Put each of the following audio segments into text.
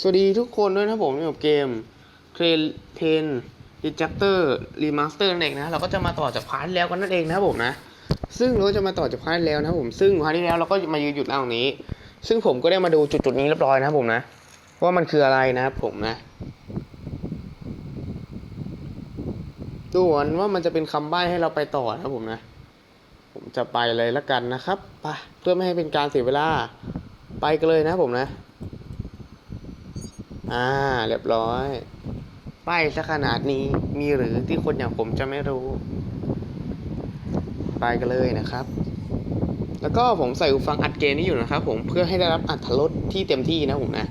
สวัสดีทุกคนด้วยนะผมอยู่กับเกมเทรนเทนดิจักเตอร์รีมาสเตอร์นั่นเองนะเราก็จะมาต่อจากพาร์ทแล้วกันนั่นเองนะครับผมนะ ซึ่งเราก็จะมาต่อจากพาร์ทแล้วนะครับผมซึ่งพาร์ทที่แล้วเราก็มายืนหยุดตรงนี้ ซึ่งผมก็ได้มาดูจุดจุดๆนี้เรียบร้อยนะครับผมนะว่ามันคืออะไรนะครับผมนะดูเหมือนว่ามันจะเป็นคำใบ้ให้เราไปต่อนะครับผมนะ ผมจะไปเลยละกันนะครับไปเพื่อไม่ให้เป็นการเสียเวลาไปกันเลยนะผมนะ อ่า เรียบร้อยป้ายซะขนาดนี้มีหรือที่คนอย่างผมจะไม่รู้ ไปกันเลยนะครับ แล้วก็ผมใส่หูฟังอัดเกมนี้อยู่นะครับ ผมเพื่อให้ได้รับอัตรสที่เต็มที่นะผมนะ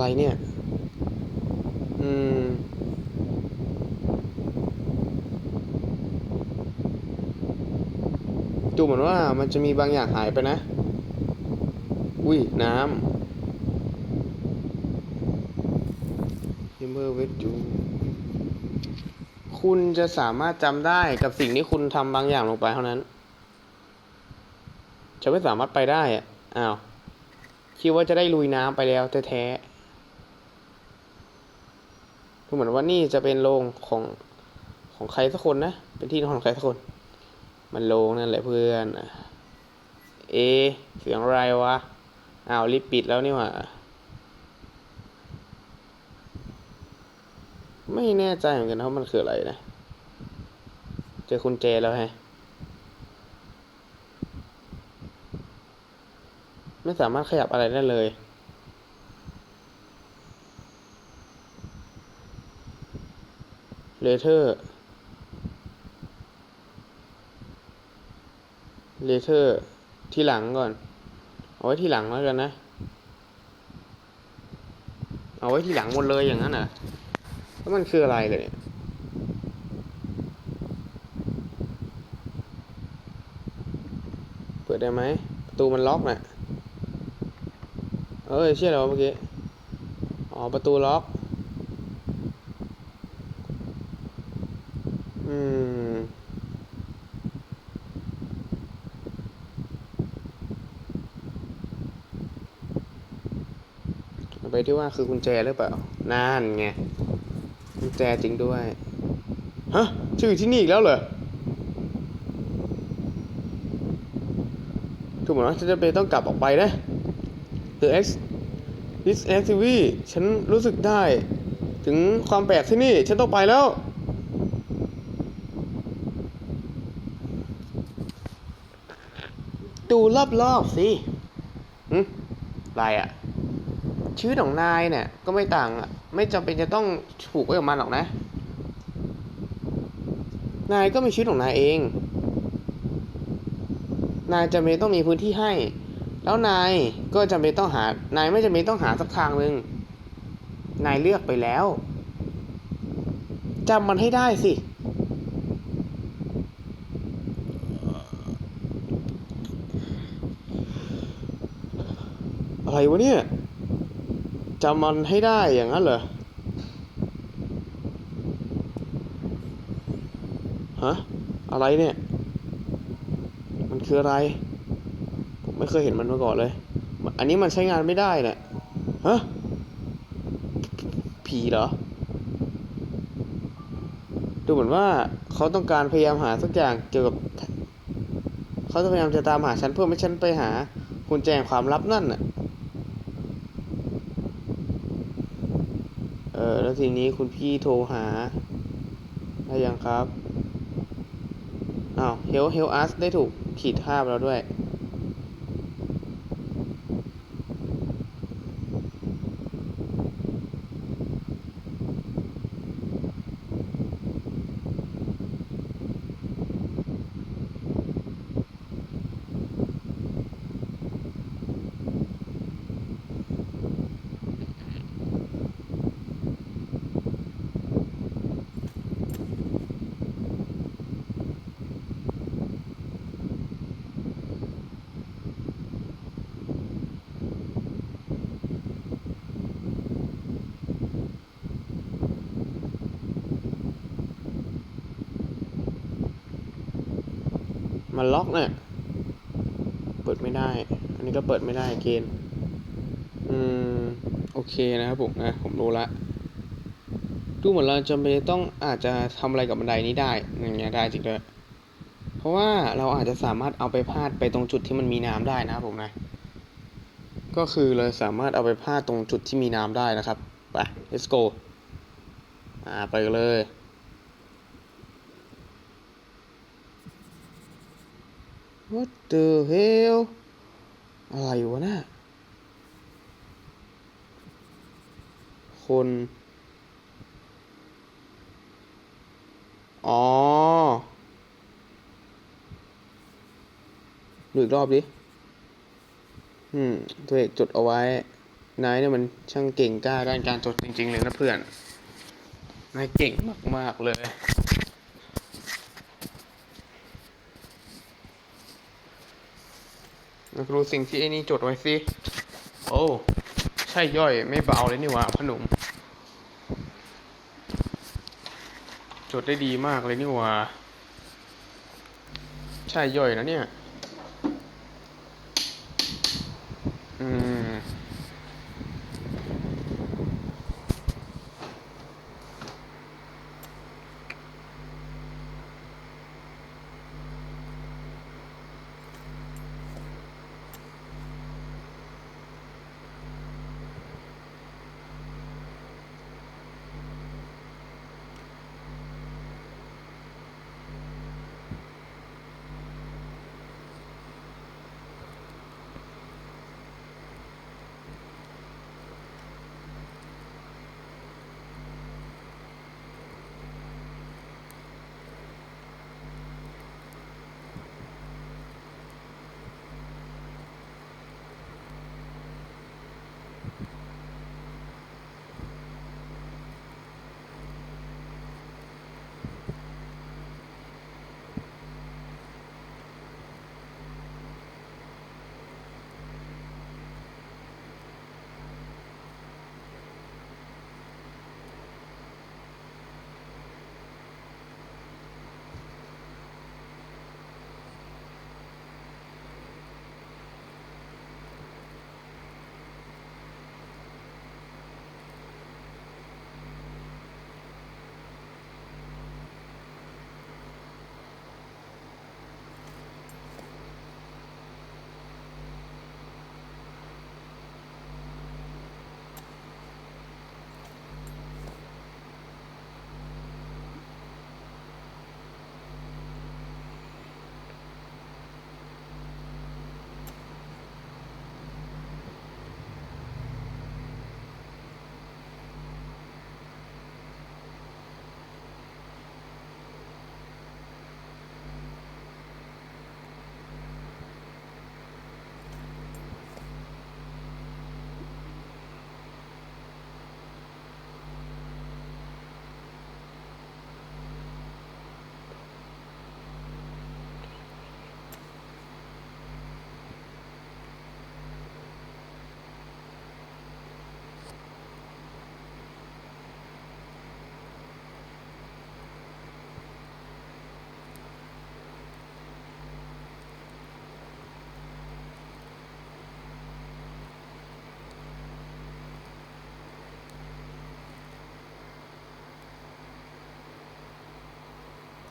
อะไรเนี่ย อืม ดูเหมือนว่ามันจะมีบางอย่างหายไปนะ อุ้ย น้ำฮิมเบอร์เวจูคุณจะสามารถจำได้กับสิ่งที่คุณทำบางอย่างลงไปเท่านั้น จะไม่สามารถไปได้อะอ้าว คิดว่าจะได้ลุยน้ำไปแล้วแท้ๆ ดูเหมือนว่านี่จะเป็นโรงของของใครสักคนนะ เป็นที่นอนของใครสักคน มันโรงนั่นแหละเพื่อน เอ เสียงอะไรวะ อ้าวรีบปิดแล้วนี่หว่า ไม่แน่ใจเหมือนกันนะว่ามันคืออะไรนะ เจอคุณเจแล้วไงไม่สามารถขยับอะไรได้เลย เลเทอร์เลเทอร์ที่หลังก่อน เอาไว้ที่หลังแล้วกันนะ เอาไว้ที่หลังหมดเลยอย่างนั้นเหรอแล้วมันคืออะไรเลยเปิดได้ไหมประตูมันล็อกน่ะเอ้ยเชื่อแล้วเมื่อกี้ อ๋อ ประตูล็อก อืม ไปที่ว่าคือกุญแจหรือเปล่า นั่นไง กุญแจจริงด้วย ฮะ ชื่อที่นี่อีกแล้วเหรอ ถูกเหมือนว่าฉันจะเป็นต้องกลับออกไปนะ The X This XTV ฉันรู้สึกได้ ถึงความแปลกที่นี่ ฉันต้องไปแล้วดูรอบๆสิหึอะไรอะ ชีวิตของนายเนี่ยก็ไม่ต่าง ไม่จำเป็นจะต้องผูกไว้กับมันหรอกนะ นายก็มีชีวิตของนายเอง นายจำเป็นต้องมีพื้นที่ให้ แล้วนายก็จำเป็นต้องหา นายไม่จำเป็นต้องหาสักทางหนึ่งนายเลือกไปแล้วจำมันให้ได้สิ อะไรวะเนี่ย จำมันให้ได้อย่างนั้นเหรอ ฮะ อะไรเนี่ย มันคืออะไร ผมไม่เคยเห็นมันมาก่อนเลย อันนี้มันใช้งานไม่ได้เนี่ยฮะ ผีเหรอ ดูเหมือนว่าเขาต้องการพยายามหาสักอย่างเกี่ยวกับ เขาจะพยายามจะตามหาฉันเพื่อไม่ให้ฉันไปหากุญแจงความลับนั่นน่ะ เออ แล้วทีนี้คุณพี่โทรหาได้ยังครับอ้าวเฮลเฮลอัสได้ถูกขีดภาพแล้วด้วย อ มันล็อกเนี่ยเปิดไม่ได้ อันนี้ก็เปิดไม่ได้เกณฑ์อืม โอเคนะครับผมนะ ผมรู้ละ ดูเหมือนเราจำเป็นต้องอาจจะทำอะไรกับบันไดนี้ได้ อย่างเงี้ยได้จริงด้วยเพราะว่าเราอาจจะสามารถเอาไปพาดไปตรงจุดที่มันมีน้ำได้นะครับผมนะ ก็คือเราสามารถเอาไปพาดตรงจุดที่มีน้ำได้นะครับ ไป let's go อ่าไปเลย What the hell อะไรวะน่ะคน อ๋อ ดูอีกรอบดิ อืม ตัวเอกจดเอาไว้ นายเนี่ยมันช่างเก่งกล้าด้านการจดจริง ๆ เลยนะเพื่อน นายเก่งมาก ๆ เลย มาดูสิ่งที่ไอ้นี่จดไว้สิโอ้ใช่ย่อยไม่เบาเลยนี่หว่าพหนุ่มจดได้ดีมากเลยนี่หว่าใช่ย่อยนะเนี่ย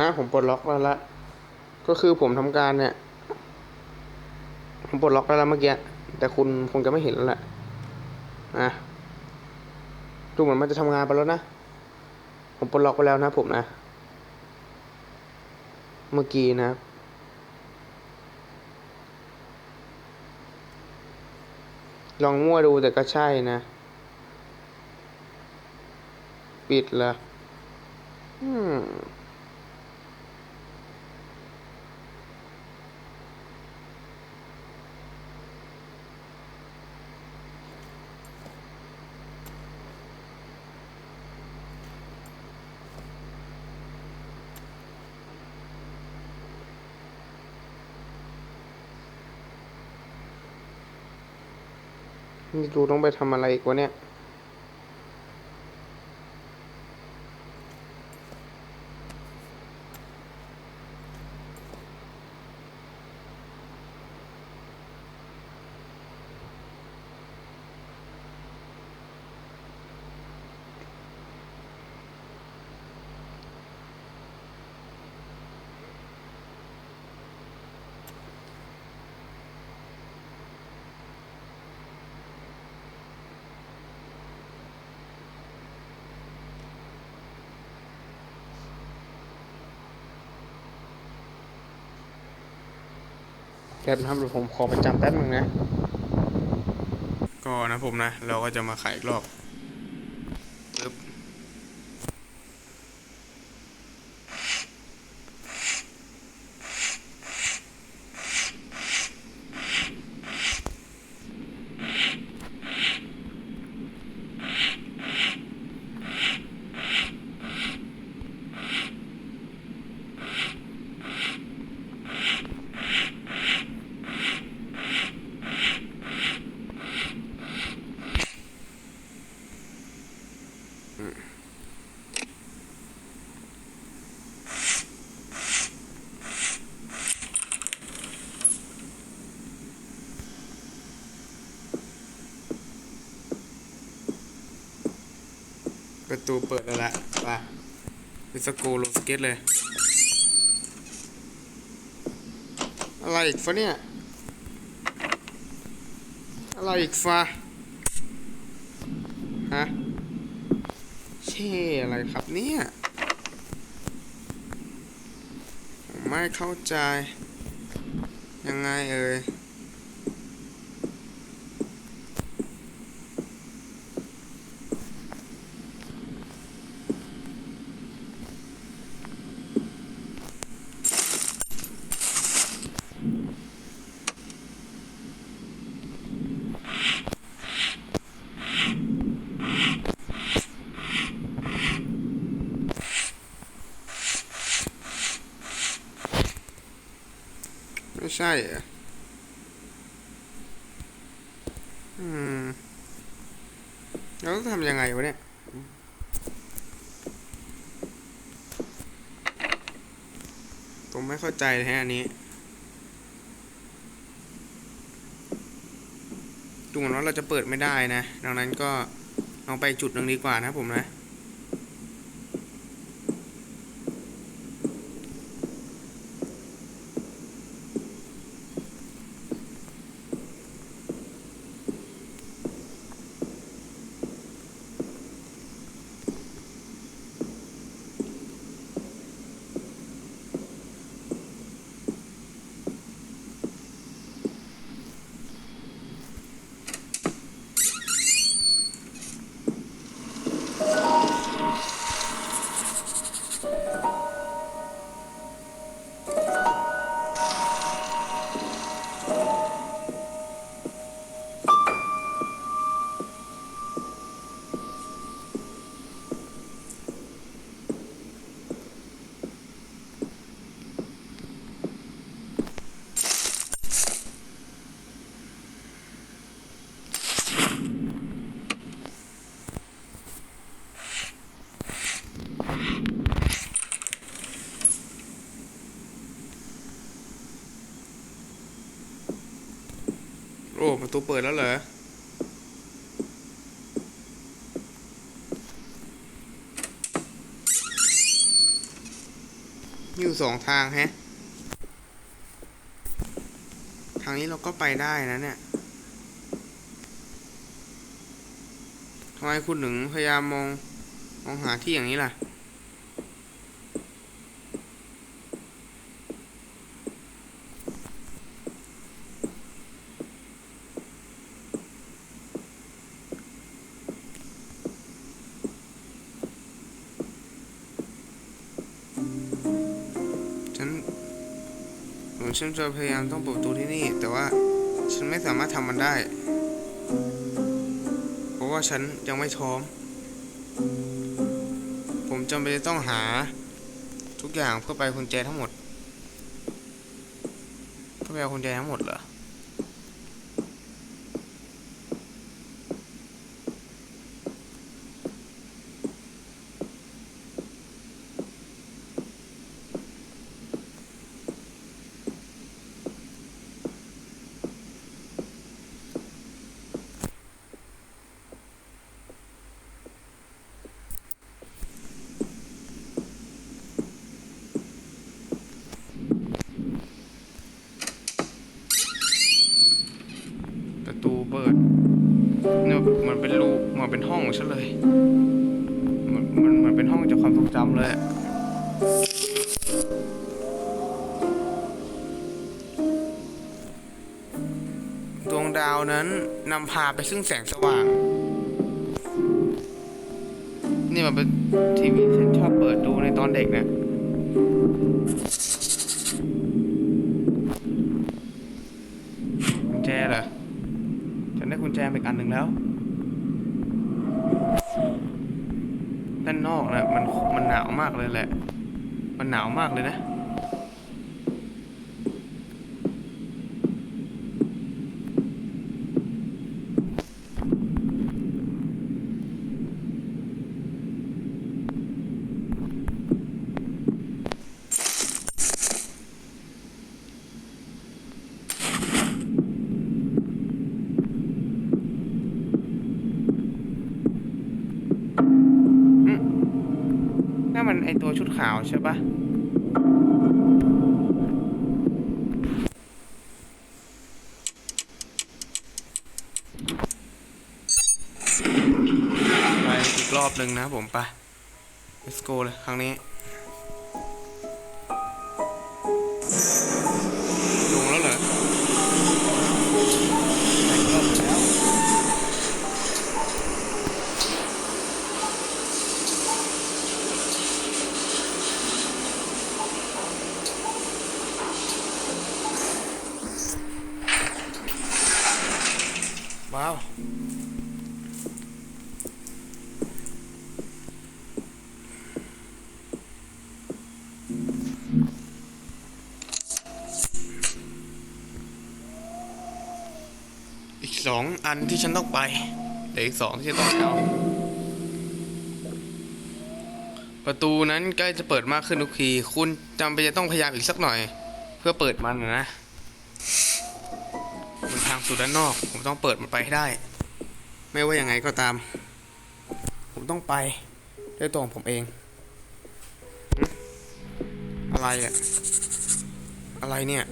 อะผมปลดล็อกแล้วละ ก็คือผมทำการเนี่ย ผมปลดล็อกแล้วละเมื่อกี้ แต่คุณคงจะไม่เห็นแล้วแหละอะดูเหมือนมันจะทำงานไปแล้วนะ ผมปลดล็อกไปแล้วนะผมนะ เมื่อกี้นะลองมั่วดูแต่ก็ใช่นะ ปิดละอืม นี่ดูต้องไปทำอะไรอีกวะเนี่ย แป๊บนะครับเดี๋ยวผมขอประจำแป๊บนึงนะ ก็นะผมนะ เราก็จะมาขายอีกรอบ ประตูเปิดแล้วละไปดิสกโลสเก็ตเลย อะไรอีกฟะเนี่ย อะไรอีกฟะฮะเช่อะไรครับเนี่ยไม่เข้าใจ ยังไงเอ่ย ใช่เหรออืมแล้วต้องทำยังไงวะเนี่ยผมไม่เข้าใจเลยฮะอันนี้ดูเหมือนว่าเราจะเปิดไม่ได้นะ ดังนั้นก็ลองไปจุดหนึ่งดีกว่านะผมนะ ประตูเปิดแล้วเหรออยู่สองทางแฮะ ทางนี้เราก็ไปได้นะเนี่ย ทำไมคุณถึงพยายามมอง มองหาที่อย่างนี้ล่ะ จะพยายามต้องเปิดประตูที่นี่ แต่ว่าฉันไม่สามารถทำมันได้ เพราะว่าฉันยังไม่พร้อม ผมจำเป็นต้องหาทุกอย่างเพื่อไปคุณแจทั้งหมดเพื่อไปเอาคุณแจทั้งหมดเหรอ ประตูเปิดเนี่ยเห มือนเป็นรูเหมือนเป็นห้องของฉันเลยเหมือนมันเหมือนเป็นห้องจากความทรงจำเลยอะาวนั้นนำพาไปซึ่งแสงสว่าง นี่มันเป็นทีวีฉันชอบเปิดดูในตอนเด็กนะกุญแจเหรอฉันได้กุญแจอีกอันหนึ่งแล้ว ด้านนอกนะมันมัน หนาวมากเลยแหละ มันหนาวมากเลยนะ นั่นมันไอตัวชุด ขาวใช่ปะไปอีกรอบหนึ่งนะผมไป let's go เลยครั้งนี้ อันที่ฉันต้องไปเหลืออีกสองที่ฉันต้องเอาประตูนั้นใกล้จะเปิดมากขึ้นทุกที คุณจำเป็นจะต้องพยายามอีกสักหน่อย เพื่อเปิดมันนะมันทางสู่ด้านนอก ผมต้องเปิดมันไปให้ได้ ไม่ว่ายังไงก็ตาม ผมต้องไปด้วยตัวของผมเอง อะไรอะอะไรเนี่ย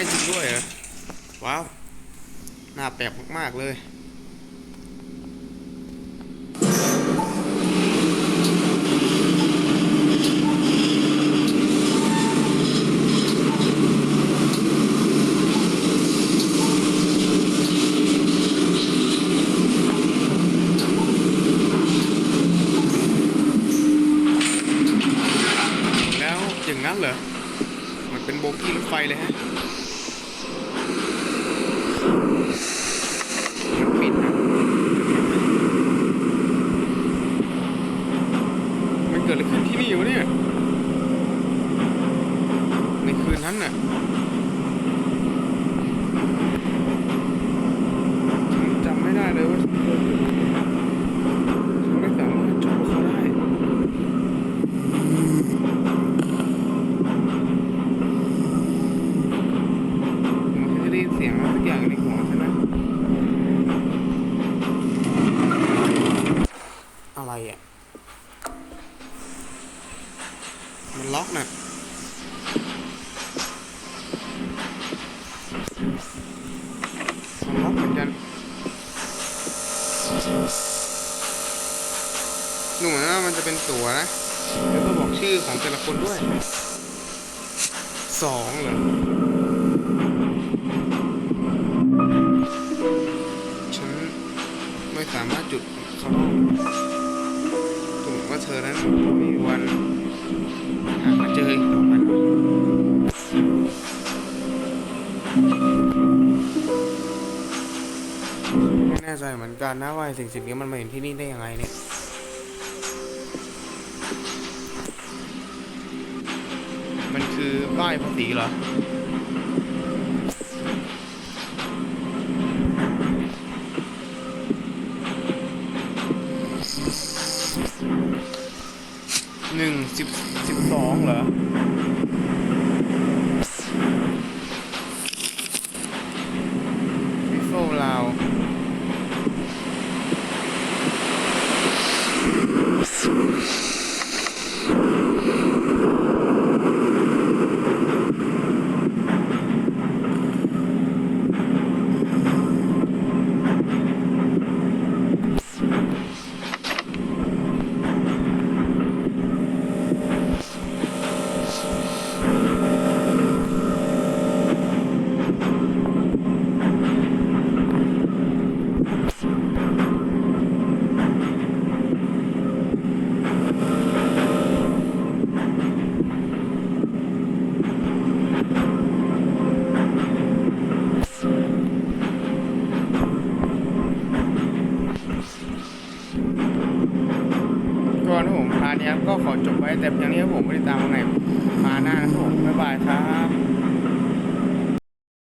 จริงด้วยเหรอว้าวหน้าแปลกมากๆเลย แล้วอย่างนั้นเหรอ มันเป็นโบกี้รถไฟเลยฮะ มันปิดนะมันเกิดอะไรขึ้นที่นี่วะเนี่ย ในคืนนั้นน่ะ ฉันจำไม่ได้เลยว่าฉันเคยอยู่ฉันไม่สามารถจำเขาได้ มันจะได้ยินเสียงอะไรสักอย่างในหัวใช่ไหมอะไรอะ มันล็อกน่ะ มันล็อกเหมือนกันหนูเห มันจะเป็นตั๋วนะ แล้วก็บอกชื่อของแต่ละคนด้วยสองเหรอฉันไม่สามารถจุดเขาได้ถูกว่าเธอนั้นมีวันหามาเจออีกต่อไปไม่แน่ใจเหมือนกันนะว่าสิ่งสิ่งนี้มันมาเห็นที่นี่ได้ยังไงเนี่ย มันคือป้ายภาษีเหรอ